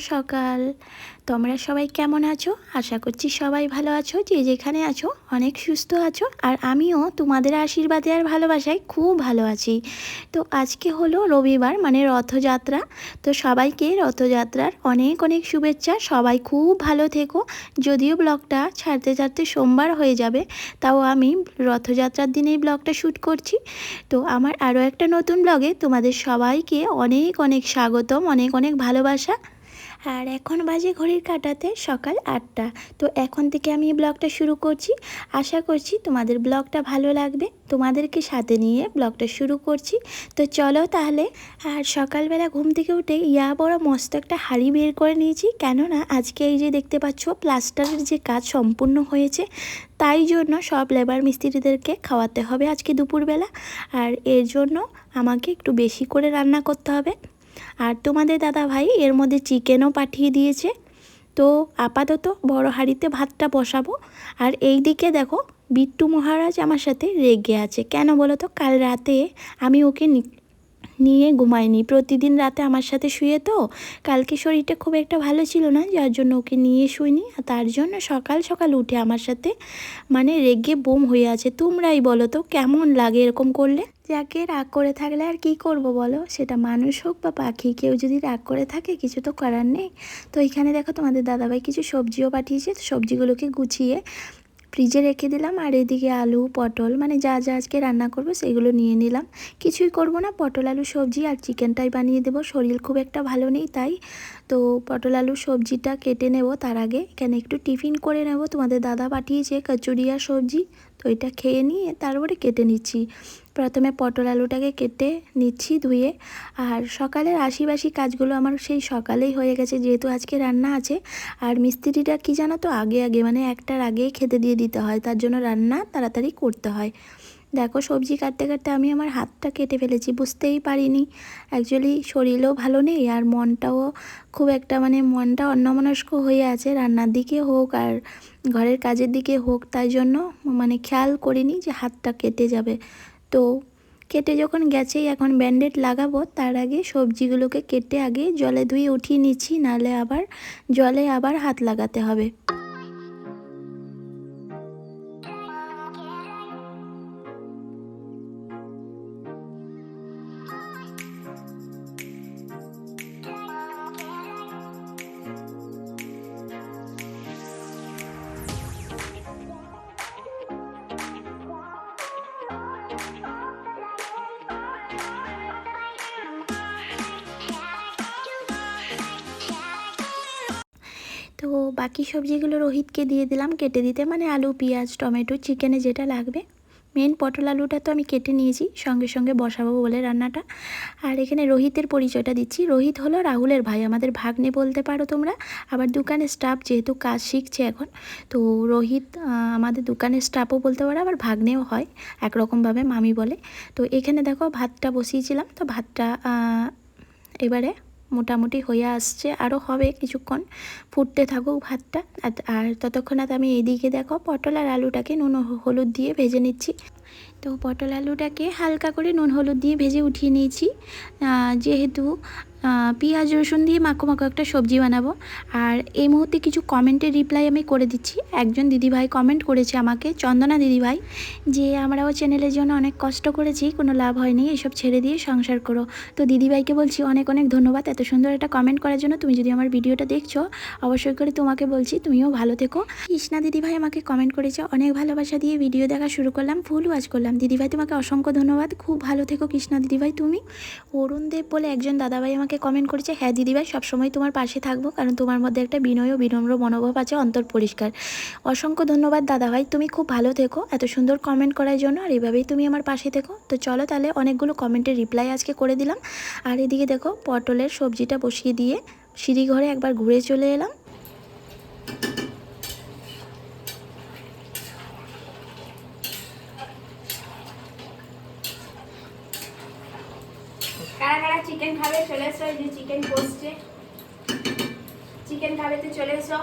সকাল। তোমরা সবাই কেমন আছো? আশা করছি সবাই ভালো আছো। যে যেখানে আছো, অনেক সুস্থ আছো। আর আমিও তোমাদের আশীর্বাদে আর ভালোবাসায় খুব ভালো আছি। তো আজকে হলো রবিবার মানে রথযাত্রা। তো সবাইকে রথযাত্রার অনেক অনেক শুভেচ্ছা। সবাই খুব ভালো থেকো। যদিও ব্লগটা ছাড়তে ছাড়তে সোমবার হয়ে যাবে, তাও আমি রথযাত্রার দিনেই ব্লগটা শ্যুট করছি। তো আমার আরও একটা নতুন ব্লগে তোমাদের সবাইকে অনেক অনেক স্বাগতম, অনেক অনেক ভালোবাসা। আর এখন বাজে ঘড়ির কাটাতে সকাল আটটা। তো এখন থেকে আমি ব্লগটা শুরু করছি। আশা করছি তোমাদের ব্লগটা ভালো লাগবে। তোমাদেরকে সাথে নিয়ে ব্লগটা শুরু করছি। তো চলো তাহলে, আর সকালবেলা ঘুম থেকে উঠে ইয়া বড় মস্ত একটা হাড়ি বের করে নিয়েছি। কেননা আজকে এই যে দেখতে পাচ্ছ, প্লাস্টারের যে কাজ সম্পূর্ণ হয়েছে, তাই জন্য সব লেবার মিস্ত্রিদেরকে খাওয়াতে হবে আজকে দুপুরবেলা। আর এর জন্য আমাকে একটু বেশি করে রান্না করতে হবে। আর তোমাদের দাদা ভাই এর মধ্যে চিকেনও পাঠিয়ে দিয়েছে। তো আপাতত বড় হাঁড়িতে ভাতটা বসাবো। আর এই দিকে দেখো, বিট্টু মহারাজ আমার সাথে রেগে আছে। কেন বলো তো? কাল রাতে আমি ওকে নিয়ে ঘুমাইনি প্রতিদিন রাতে আমার সাথে শুয়ে তো। কালকে শরীরটা খুব একটা ভালো ছিল না, যার জন্য ওকে নিয়ে শুইনি। আর তার জন্য সকাল সকাল উঠে আমার সাথে মানে রেগে বোম হয়ে আছে। তোমরাই বলো তো, কেমন লাগে এরকম করলে? যাকে রাগ করে থাকলে আর কি করব বলো? সেটা মানুষ হোক বা পাখি, কেউ যদি রাগ করে থাকে, কিছু তো করার নেই। তো এখানে দেখো তোমাদের দাদাভাই কিছু সবজিও পাঠিয়েছে। সবজিগুলোকে গুছিয়ে ফ্রিজে রেখে দিলাম আর এদিকে আলু, পটল মানে যা যা আজকে রান্না করব সেগুলো নিয়ে নিলাম। কিছুই করব না, পটল, আলু, সবজি আর চিকেনটাই বানিয়ে দেবো। শরীর খুব একটা ভালো নেই, তাই তো পটল আলু সবজিটা কেটে নেব তার আগে। এখানে একটু টিফিন করে নেব। তোমাদের দাদা পাঠিয়েছে কচুরি আর সবজি। তো এটা খেয়ে নিয়ে তারপরে কেটে নিচ্ছি। প্রথমে পটল আলুটাকে কেটে নিচ্ছি ধুয়ে। আর সকালের আশিবাসি কাজগুলো আমার সেই সকালেই হয়ে গেছে, যেহেতু আজকে রান্না আছে। আর মিস্ত্রিটা কি জানো তো, আগে আগে মানে একটার আগেই খেতে দিয়ে দিতে হয়। তার জন্য রান্না তাড়াতাড়ি করতে হয়। দেখো, সবজি কাটতে কাটতে আমি আমার হাতটা কেটে ফেলেছি, বুঝতেই পারিনি। অ্যাকচুয়ালি শরীরও ভালো নেই আর মনটাও খুব একটা মানে মনটা অন্যমনস্ক হয়ে আছে, রান্নার দিকে হোক আর ঘরের কাজের দিকে হোক, তাই জন্য মানে খেয়াল করিনি যে হাতটা কেটে যাবে। তো কেটে যখন গেছেই এখন ব্যান্ডেড লাগাবো, তার আগে সবজিগুলোকে কেটে আগে জলে ধুয়ে উঠিয়ে নিচ্ছি, নাহলে আবার জলে আবার হাত লাগাতে হবে। বাকি সবজিগুলো রোহিতকে দিয়ে দিলাম কেটে দিতে মানে আলু, পেঁয়াজ, টমেটো, চিকেনে যেটা লাগবে। মেন পটল আলুটা তো আমি কেটে নিয়েছি, সঙ্গে সঙ্গে বসাবো বলে রান্নাটা। আর এখানে রোহিতের পরিচয়টা দিচ্ছি। রোহিত হলো রাহুলের ভাই, আমাদের ভাগ্নে বলতে পারো তোমরা। আবার দোকানের স্টাফ যেহেতু কাজ শিখছে এখন, তো রোহিত আমাদের দোকানের স্টাফও বলতে পারো, আবার ভাগ্নেও হয়, একরকমভাবে মামি বলে। তো এখানে দেখো ভাতটা বসিয়েছিলাম, তো ভাতটা এবারে মোটামুটি হয়ে আসছে। আরও হবে কিছুক্ষণ। ফুটতে থাকুক ভাতটা। আর- ততক্ষণাৎ আমি এদিকে দেখো পটল আর আলুটাকে নুন হলুদ দিয়ে ভেজে নিচ্ছি। তো পটল আলুটাকে হালকা করে নুন হলুদ দিয়ে ভেজে উঠিয়ে নিয়েছি। যেহেতু পেঁয়াজ, রসুন দিয়ে মাখো মাখো একটা সবজি বানাবো। আর এই মুহূর্তে কিছু কমেন্টের রিপ্লাই আমি করে দিচ্ছি। একজন দিদিভাই কমেন্ট করেছে আমাকে, চন্দনা দিদিভাই, যে আমরাও চ্যানেলের জন্য অনেক কষ্ট করেছি, কোনো লাভ হয়নি, এসব ছেড়ে দিয়ে সংসার করো। তো দিদিভাইকে বলছি, অনেক অনেক ধন্যবাদ, এত সুন্দর একটা কমেন্ট করার জন্য। তুমি যদি আমার ভিডিওটা দেখছ, অবশ্যই করে তোমাকে বলছি, তুমিও ভালো থেকো। কৃষ্ণা দিদিভাই আমাকে কমেন্ট করেছে, অনেক ভালোবাসা দিয়ে ভিডিও দেখা শুরু করলাম, ফুল ওয়াচ করলাম। দিদিভাই তোমাকে অসংখ্য ধন্যবাদ, খুব ভালো থেকো কৃষ্ণা দিদিভাই, তুমি। অরুণ দেব বলে একজন দাদাভাই আমাকে কমেন্ট করেছে হ্যাঁ দিদিভাই সবসময় তোমার পাশে থাকব, কারণ তোমার মধ্যে একটা বিনয় ও বিনম্র মনোভাব আছে, অন্তর পরিষ্কার। অসংখ্য ধন্যবাদ দাদা ভাই, তুমি খুব ভালো থেকো, এত সুন্দর কমেন্ট করার জন্য, আর এভাবেই তুমি আমার পাশে থেকো। তো চলো তাহলে অনেকগুলো কমেন্টের রিপ্লাই আজকে করে দিলাম। আর এদিকে দেখো, পটলের সবজিটা বসিয়ে দিয়ে সিঁড়ি ঘরে একবার ঘুরে চলে এলাম কারা কারা চিকেন খাবে, চলে এসো, এই যে চিকেন কষছে। চিকেন খাবে তো চলে এসো।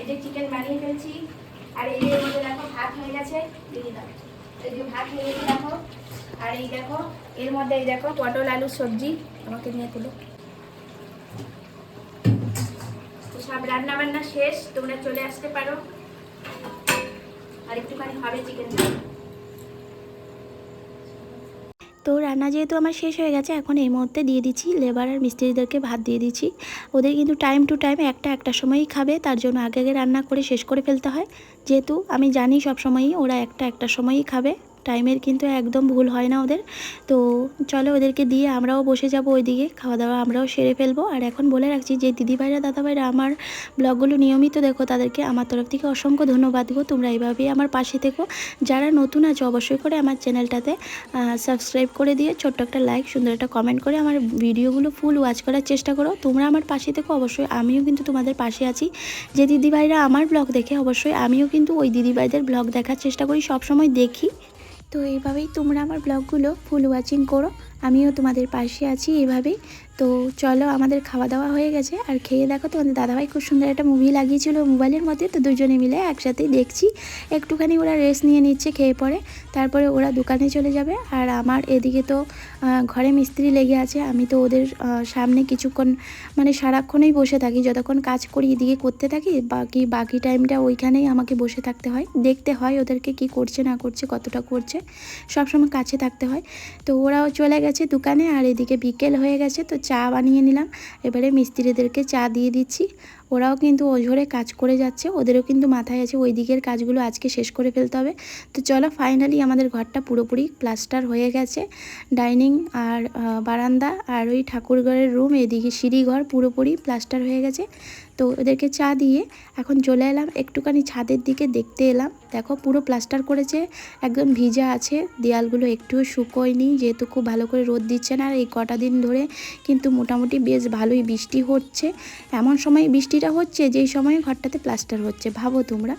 এই যে চিকেন বানিয়ে ফেলছি। আর এই যে মধ্যে দেখো ভাত হয়ে গেছে এই যে ভাত হয়ে গেছে, দেখো। আর এই দেখো, এর মধ্যে এই দেখো পটল আলু সবজি আমাকে নিয়ে তুলো। সব রান্না বান্না শেষ, তোমরা চলে আসতে পারো। আর একটুখানি হবে চিকেন তো রান্না যেহেতু আমার শেষ হয়ে গেছে, এখন এই মুহূর্তে দিয়ে দিচ্ছি লেবার আর মিস্ত্রিদেরকে ভাত দিয়ে দিচ্ছি। ওদের কিন্তু টাইম টু টাইম একটা একটা সময়ই খাবে, তার জন্য আগে আগে রান্না করে শেষ করে ফেলতে হয়। যেহেতু আমি জানি সব সময়ই ওরা একটা একটা সময়ই খাবে। টাইমের কিন্তু একদম ভুল হয় না ওদের। তো চলো ওদেরকে দিয়ে আমরাও বসে যাব ওইদিকে খাওয়া দাওয়া আমরাও সেরে ফেলব। আর এখন বলে রাখছি যে দিদিভাইরা, দাদাভাইরা, আমার ব্লগগুলো নিয়মিত দেখো, তাদেরকে আমার তরফ থেকে অসংখ্য ধন্যবাদ গো। তোমরা এইভাবেই আমার পাশে থেকো। যারা নতুন আছে, অবশ্যই করে আমার চ্যানেলটাতে সাবস্ক্রাইব করে দিয়ে ছোট্ট একটা লাইক সুন্দর একটা কমেন্ট করে আমার ভিডিওগুলো ফুল ওয়াচ করার চেষ্টা করো। তোমরা আমার পাশে থেকো, অবশ্যই আমিও কিন্তু তোমাদের পাশে আছি। যে দিদিভাইরা আমার ব্লগ দেখে, অবশ্যই আমিও কিন্তু ওই দিদিভাইদের ব্লগ দেখার চেষ্টা করি সব সময় দেখি। তো এইভাবেই তোমরা আমার ব্লগগুলো ফুল ওয়াচিং করো। আমিও তোমাদের পাশে আছি এইভাবেই তো চলো, আমাদের খাওয়া দাওয়া হয়ে গেছে। আর খেয়ে দেখো, তোমাদের দাদাভাই খুব সুন্দর একটা মুভি লাগিয়েছিল মোবাইলের মধ্যে। তো দুজনে মিলে একসাথেই দেখছি। একটুখানি ওরা রেস্ট নিয়ে নিচ্ছে খেয়ে পরে। তারপরে ওরা দোকানে চলে যাবে। আর আমার এদিকে তো ঘরে মিস্ত্রি লেগে আছে। আমি তো ওদের সামনে কিছুক্ষণ মানে সারাক্ষণেই বসে থাকি। যতক্ষণ কাজ করি, এদিকে করতে থাকি, বাকি বাকি টাইমটা ওইখানেই আমাকে বসে থাকতে হয়। দেখতে হয় ওদেরকে কি করছে, না করছে, কতটা করছে। সবসময় কাছে থাকতে হয়। তো ওরাও চলে গেছে। দোকানে আর এদিকে বিকেল হয়ে গেছে, তো চা বানিয়ে নিলাম। এবারে মিস্ত্রিদেরকে চা দিয়ে দিচ্ছি। ওরাও কিন্তু ওঝরে কাজ করে যাচ্ছে, ওদেরও কিন্তু মাথায় আছে ওই দিকের কাজগুলো আজকে শেষ করে ফেলতে হবে। তো চলো ফাইনালি আমাদের ঘরটা পুরোপুরি প্লাস্টার হয়ে গেছে। ডাইনিং আর বারান্দা আর ওই ঠাকুরঘরের রুম এদিকে সিঁড়িঘর পুরোপুরি প্লাস্টার হয়ে গেছে। তো ওদেরকে চা দিয়ে এখন চলে এলাম, একটুখানি ছাদের দিকে দেখতে এলাম। দেখো পুরো প্লাস্টার করেছে, একদম ভিজা আছে, দেয়ালগুলো একটুও শুকোয়নি, যেহেতু খুব ভালো করে রোদ দিচ্ছে না, আর এই কটা দিন ধরে কিন্তু মোটামুটি বেশ ভালোই বৃষ্টি হচ্ছে। এমন সময় বৃষ্টিটা হচ্ছে যেই সময় ঘরটাতে প্লাস্টার হচ্ছে ভাবো তোমরা।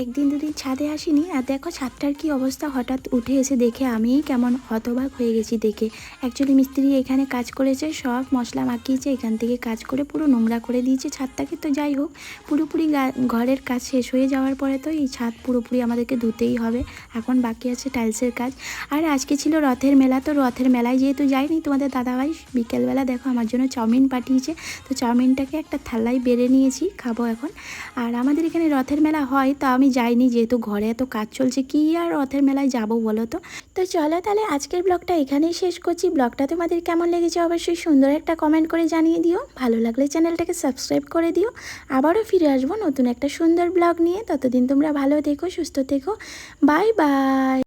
একদিন দুদিন ছাদে আসিনি আর দেখো ছাদটার কি অবস্থা। হঠাৎ উঠে এসে দেখে আমিই কেমন হতবাক হয়ে গেছি দেখে। অ্যাকচুয়ালি মিস্ত্রি এখানে কাজ করেছে, সব মশলা মাখিয়েছে, এখান থেকে কাজ করে পুরো নোংরা করে দিয়েছে ছাদটাকে। তো যাই হোক, পুরোপুরি ঘরের কাজ শেষ হয়ে যাওয়ার পরে তো এই ছাদ পুরোপুরি আমাদেরকে ধুতেই হবে। এখন বাকি আছে টাইলসের কাজ। আর আজকে ছিল রথের মেলা, তো রথের মেলায় যেহেতু যাইনি, তোমাদের দাদাভাই বিকেলবেলা দেখো আমার জন্য চাউমিন পাঠিয়েছে। তো চাউমিনটাকে একটা থালায় বেড়ে নিয়েছি, খাব এখন। আর আমাদের এখানে রথের মেলা হয়, তা আমি যাইনি যেহেতু ঘরে এত কাজ চলছে, কি আর রথের মেলায় যাব বলো তো? তো চলো তাহলে আজকের ব্লগটা এখানেই শেষ করছি। ব্লগটা তোমাদের কেমন লেগেছে অবশ্যই সুন্দর একটা কমেন্ট করে জানিয়ে দিও। ভালো লাগলে চ্যানেলটাকে সাবস্ক্রাইব করে দিও। আবারও ফিরে আসব নতুন একটা সুন্দর ব্লগ নিয়ে। ততদিন তোমরা ভালো থেকো, সুস্থ থেকো। Bye bye